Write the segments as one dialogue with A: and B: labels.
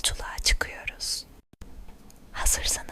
A: yolculuğa çıkıyoruz. Hazırsanız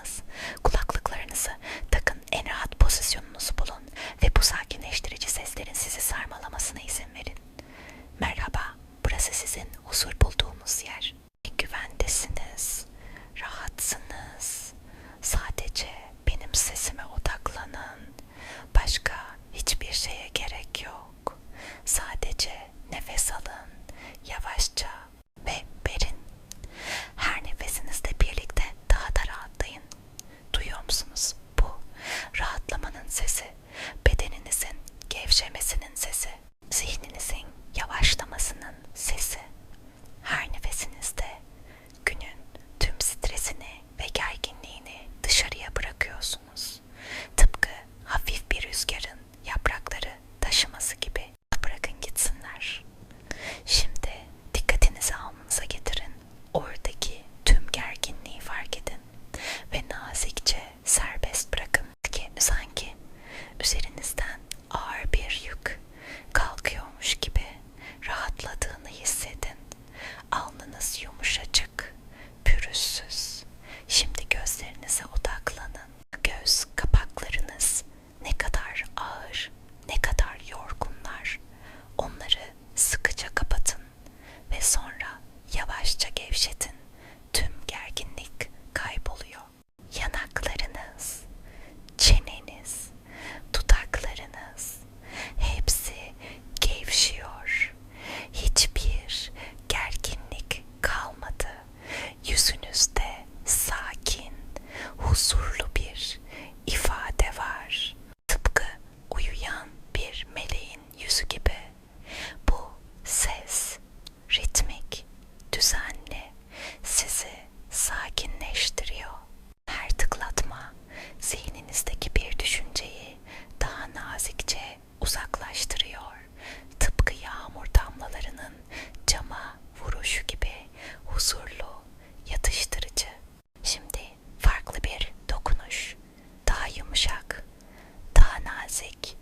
A: sakinleştiriyor. Her tıklatma zihninizdeki bir düşünceyi daha nazikçe uzaklaştırıyor. Tıpkı yağmur damlalarının cama vuruşu gibi huzurlu, yatıştırıcı. Şimdi farklı bir dokunuş, daha yumuşak, daha nazik,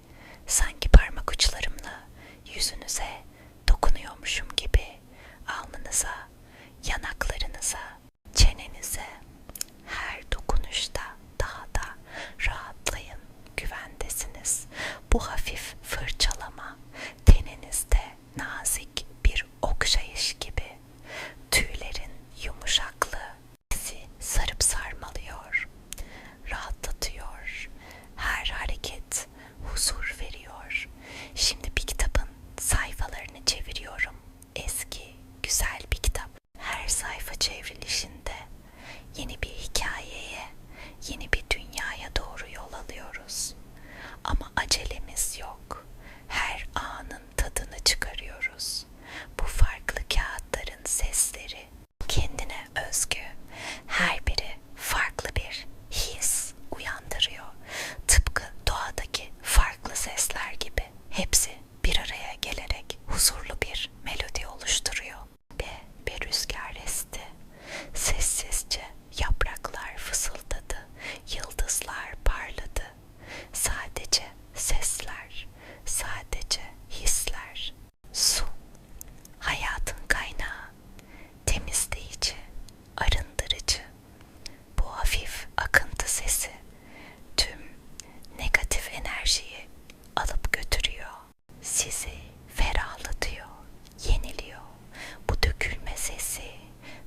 A: hepsi. sizi ferahlatıyor, yeniliyor. Bu dökülme sesi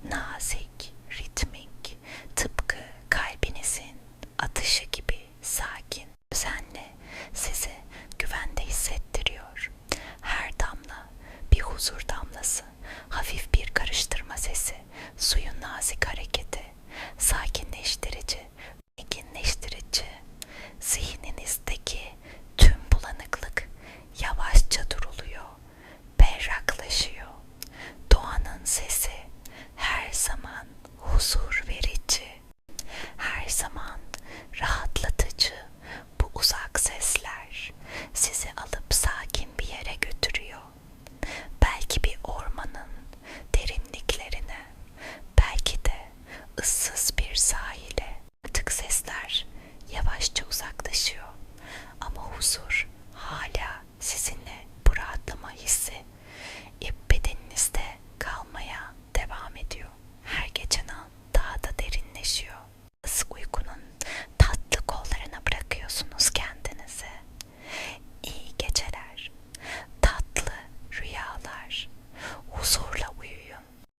A: nazik, ritmik, tıpkı kalbinizin atışı gibi sakin, özenle sizi güvende hissettiriyor. Her damla bir huzur damlası, hafif bir karıştırma sesi, suyun nazik hareketi